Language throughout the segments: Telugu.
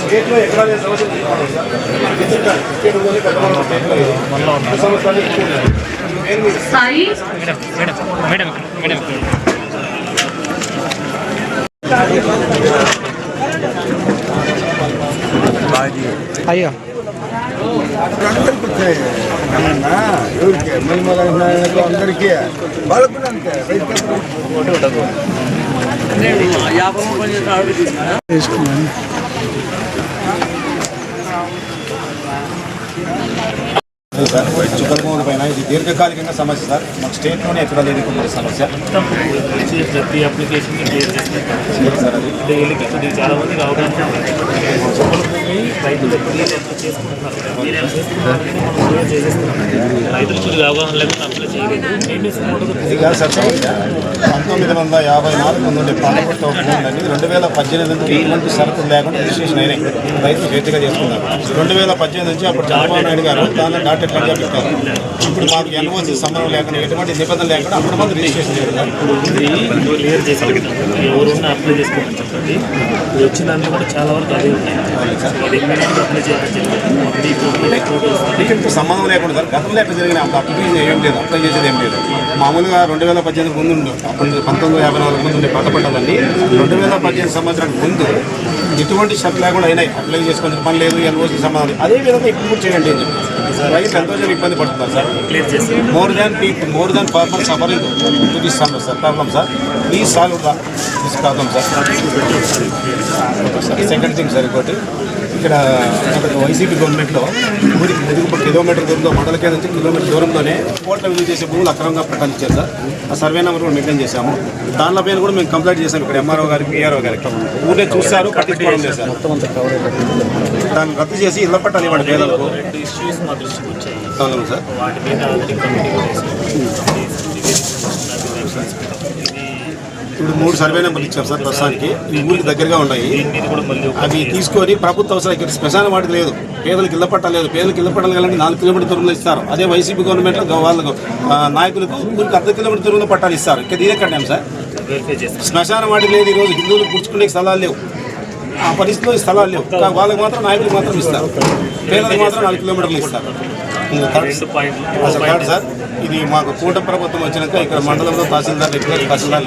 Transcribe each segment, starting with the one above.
స్టేట్లో ఎక్కడ మేడం మేడం మేడం అయ్యో ఎవరికి మహిమల నాయకులకు అందరికీ వాళ్ళకు కూడా రైతు సార్ పైన ఇది దీర్ఘకాలికంగా సమస్య సార్. మాకు స్టేట్లోనే ఎక్కడ లేదు సమస్య. ప్రతి అప్లికేషన్ లేదు సార్ అది. డైలీకి చాలా మందికి అవగాహన. చుక్కల భూమి రైతులు అవగాహన లేకుండా అప్లై చేయలేదు ఇది కాదు సార్ సమస్య పంతొమ్మిది వందల యాభై నాలుగు నుండి పాలకొట్ట ఉందండి రెండు వేల పద్దెనిమిది నుంచి ఎటువంటి షరతులు లేకుండా రిజిస్ట్రేషన్ అయినాయి. రైతులు గట్టిగా చేసుకున్నారు. రెండు వేల పద్దెనిమిది నుంచి అప్పుడు చంద్రబాబు నాయుడు గారు దాన్ని డాటెడ్ ఇప్పుడు మాకు ఎన్ఓసి సంబంధం లేకుండా ఎటువంటి నిబంధనలు లేకుండా అప్పుడు మంది రిజిస్ట్రేషన్ చేయాలి క్లియర్ ఎవరున్నా అప్లై చేసుకోమని చెప్పండి. కూడా చాలా వరకు అదే ఉన్నాయి. అది ఇమ్మీడియట్గా అప్లై సంబంధం లేకుండా సార్ గతంలో ఎక్కడ జరిగిన అప్లై ఏం లేదు అప్లై చేసేది ఏం లేదు. మామూలుగా రెండు వేల పద్దెనిమిది ముందు. అప్పుడు పంతొమ్మిది యాభై నాలుగు ముందు ఉండే పాత పట్టాలన్నీ రెండు వేల పద్దెనిమిది సంవత్సరానికి ముందు ఎటువంటి షర్ట్ లేకుండా అయినాయి. అప్లై చేసుకునే పని లేదు ఎన్ఓసి సంబంధం. అదే విధంగా ఇప్పుడు చేయండి అని చెప్పి రైతులు ఎంతో జనం ఇబ్బంది పడుతున్నారు సార్. క్లియర్ చేసి more than people more than farmer suffering to this sir. Problem sir. Please solve this problem sir. Second thing sir ఇంకోటి. ఇక్కడ వైసీపీ గవర్నమెంట్లో ఊరికి ఎదుగు కిలోమీటర్ దూరంలో మండల కేంద్రం నుంచి కిలోమీటర్ దూరంలోనే కోట్ల విలువ చేసే భూములు అక్రమంగా ప్రకటించారు సార్. ఆ సర్వే నెంబర్ కూడా మెయింటైన్ చేశాము. దానిలో పైన కూడా మేము కంప్లైంట్ చేశాము ఇక్కడ ఎంఆర్ఓ గారికి పిఆర్ఓ గారికి. ఊరే చూస్తారు పట్టించుకోవడం లేదు సార్. దాన్ని రద్దు చేసి ఇళ్ళ పట్టాలు ఇవ్వండి పేదలకు. సార్ వాటి మీద ఆల్రెడీ కమిటీ కూడా వేసాం. ఇది ఇప్పుడు మూడు సర్వే నెంబర్లు ఇచ్చారు సార్ ప్రస్తుతానికి. ఈ ఊళ్ళకి దగ్గరగా ఉన్నాయి. అవి తీసుకొని ప్రభుత్వ అవసరం ఇక్కడ శ్మశాన వాటికి లేదు. పేదలకు ఇళ్ళ పట్టాలు లేదు. పేదలకు ఇళ్ళ పట్టాలు కావాలంటే నాలుగు కిలోమీటర్ దూరంలో ఇస్తారు. అదే వైసీపీ గవర్నమెంట్ వాళ్ళకు నాయకులకు ఊరికి అర్ధ కిలోమీటర్ దూరంలో పట్టాలు ఇస్తారు. ఇక్కడ ఇదే కట్టాం సార్? శ్మశాన వాటికి లేదు ఈరోజు. హిందువులు పుచ్చుకునే స్థలాలు లేవు. ఆ పరిస్థితిలో స్థలాలు లేవు. వాళ్ళకి మాత్రం నాయకులకు మాత్రం ఇస్తారు. పేదలకు మాత్రం నాలుగు కిలోమీటర్లు ఇస్తారు. కాదు సార్ ఇది మాకు కూట ప్రభుత్వం వచ్చినాక ఇక్కడ మండలంలో తహసీల్దార్ రెగ్యులర్ తహసీల్దార్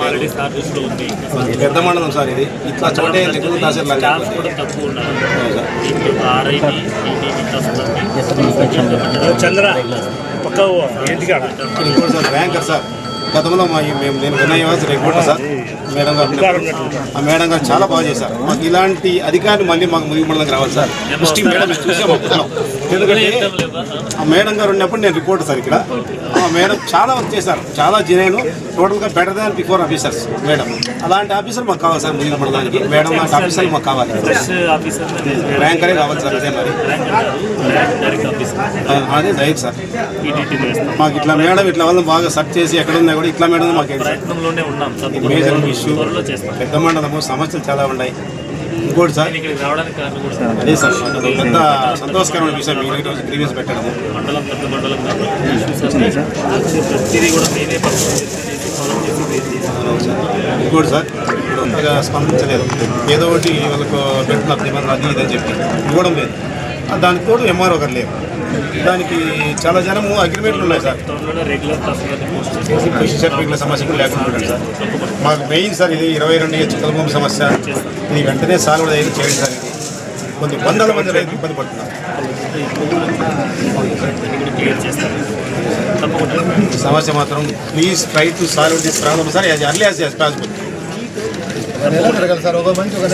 పెద్ద మండలం సార్ ఇది. ఇట్లా చోటే రెగ్యులర్ తహసీల్దార్ ఆర్ఐని చంద్ర. పక్క సార్ ర్యాంకర్ సార్ గతంలో మా మేము నేను వినయవాసి రిపోర్టర్ సార్ మేడం గారు ఆ మేడం గారు చాలా బాగా చేశారు. మాకు ఇలాంటి అధికారులు మళ్ళీ మాకు ముగిమడలకు రావాలి సార్ మేడం చూసాం ఎందుకంటే ఆ మేడం గారు ఉన్నప్పుడు నేను రిపోర్టర్ సార్ ఇక్కడ. ఆ మేడం చాలా వర్క్ చేశారు. చాలా జెన్యున్ టోటల్గా better than before officers madam. అలాంటి ఆఫీసర్ మాకు కావాలి సార్ ముగిన మండలానికి మేడం లాంటి ఆఫీసర్లు మాకు కావాలి. ఆఫీసర్ ర్యాంకరే కావాలి సార్ అదే మరి. ఆఫీసర్ అదే రైట్ సార్. మాకు ఇట్లా మేడం ఇట్లా వాళ్ళని బాగా సెర్చ్ చేసి ఎక్కడ ఉన్నా కూడా ఇట్లా మేడం మాకు మేజర్ ఇష్యూ పెద్ద మండలము సమస్యలు చాలా ఉన్నాయి. ఇంకోటి సార్. కూడా అదే సార్. పెద్ద సంతోషకరమైన విషయం. మీరు ఈరోజు గ్రీవెన్స్ పెట్టడము. మండలం పెద్ద మండలం కూడా ఇంకోటి సార్. ఇప్పుడు అంతగా స్పందించలేదు. ఏదో ఒకటి వాళ్ళకు పెడుతున్నారు నిబంధనలు అది ఇది అని చెప్పి ఇవ్వడం లేదు. దానికి తోడు ఎంఆర్ఓ గారు దానికి చాలా జనము అగ్రిమెంట్లు ఉన్నాయి సార్. త్వరలోనే సర్టిఫికెట్ల సమస్య కూడా లేకుండా సార్. మాకు మెయిన్ సార్ ఇది ఇరవై రెండు చిక్కల భూమి సమస్య. ఇది వెంటనే సాగు అయ్యేది చేయండి సార్ ఇది. కొన్ని వందల మంది రైతులు ఇబ్బంది పడుతున్నారు. సమస్య మాత్రం please try to solve this problem sir as early as possible sir. ఒక మంచి ఒక